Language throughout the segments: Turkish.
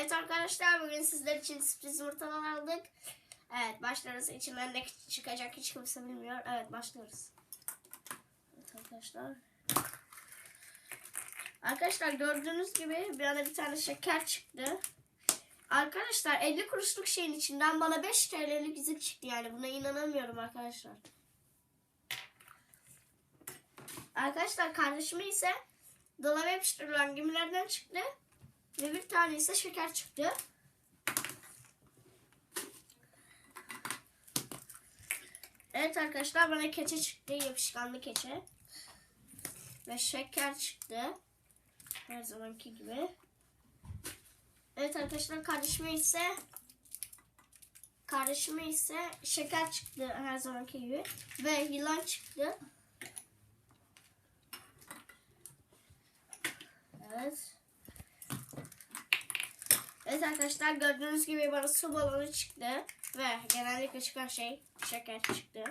Evet arkadaşlar bugün sizler için sürpriz yumurtalar aldık. Evet başlarız. İçinden ne çıkacak hiç kimse bilmiyor. Evet başlıyoruz. Evet arkadaşlar. Arkadaşlar gördüğünüz gibi bir anda bir tane şeker çıktı. Arkadaşlar 50 kuruşluk şeyin içinden bana 5 TL'lik yüzük çıktı yani. Buna inanamıyorum arkadaşlar. Arkadaşlar kardeşime ise dolaba yapıştırılan gemilerden çıktı. Ve bir tane ise şeker çıktı. Evet arkadaşlar bana keçe çıktı. Yapışkanlı keçe. Ve şeker çıktı. Her zamanki gibi. Evet arkadaşlar kardeşime ise kardeşime ise şeker çıktı her zamanki gibi. Ve yılan çıktı. Evet. Evet arkadaşlar gördüğünüz gibi bana su balonu çıktı. Ve genellikle çıkan şey şeker çıktı.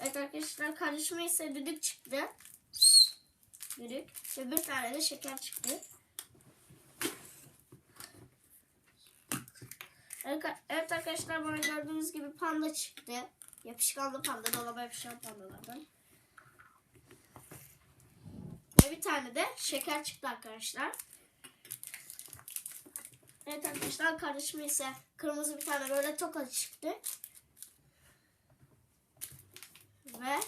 Evet arkadaşlar ise düdük çıktı. Düdük. Ve bir tane de şeker çıktı. Evet arkadaşlar bana gördüğünüz gibi panda çıktı. Yapışkanlı panda, dolaba yapışan pandalardan. Ve bir tane de şeker çıktı arkadaşlar. Evet arkadaşlar kardeşime ise kırmızı bir tane böyle toka çıktı. Ve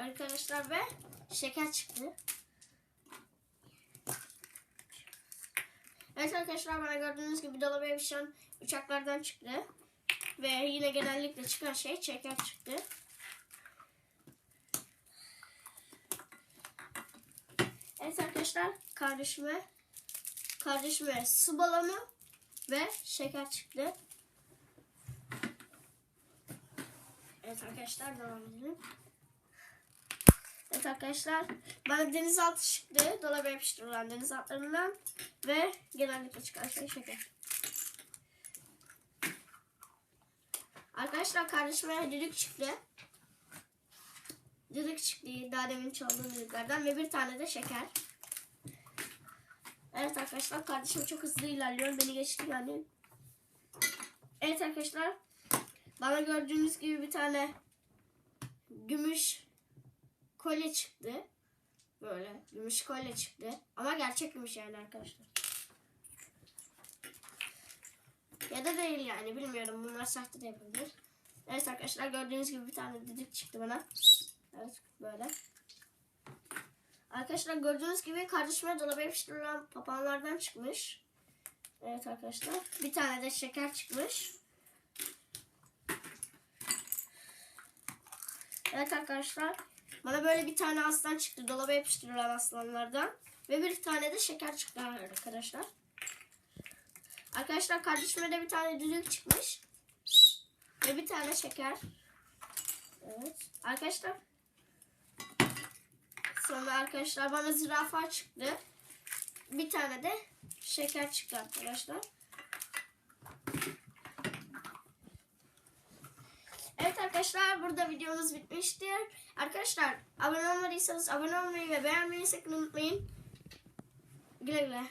arkadaşlar ve şeker çıktı. Evet arkadaşlar bana gördüğünüz gibi dolaba yapışan uçaklardan çıktı. Ve yine genellikle çıkan şey şeker çıktı. Evet arkadaşlar kardeşime kardeşime su balonu ve şeker çıktı. Evet arkadaşlar devam edelim. Evet arkadaşlar bana denizaltı çıktı. Dolaba yapıştırılan denizaltlarından ve genellikle çıkan şey şeker. Arkadaşlar kardeşime düdük çıktı. Düdük çıktı daha demin çaldığım düdüklerden ve bir tane de şeker. Evet arkadaşlar kardeşim çok hızlı ilerliyor. Beni geçti yani. Evet arkadaşlar. Bana gördüğünüz gibi bir tane gümüş kolye çıktı. Böyle gümüş kolye çıktı. Ama gerçek gümüş yani arkadaşlar. Ya da değil yani bilmiyorum. Bunlar sahte de yapabilir. Evet arkadaşlar gördüğünüz gibi bir tane düdük çıktı bana. Evet böyle. Arkadaşlar gördüğünüz gibi kardeşime dolaba yapıştırılan papağanlardan çıkmış. Evet arkadaşlar. Bir tane de şeker çıkmış. Evet arkadaşlar. Bana böyle bir tane aslan çıktı. Dolaba yapıştırılan aslanlardan. Ve bir tane de şeker çıktı arkadaşlar. Arkadaşlar kardeşime de bir tane düdük çıkmış. Ve bir tane şeker. Evet. Arkadaşlar Sonra arkadaşlar bana zürafa çıktı. Bir tane de şeker çıktı arkadaşlar. Evet arkadaşlar burada videomuz bitmiştir. Arkadaşlar abone olmadıysanız abone olmayı ve beğenmeyi sakın unutmayın. Güle güle.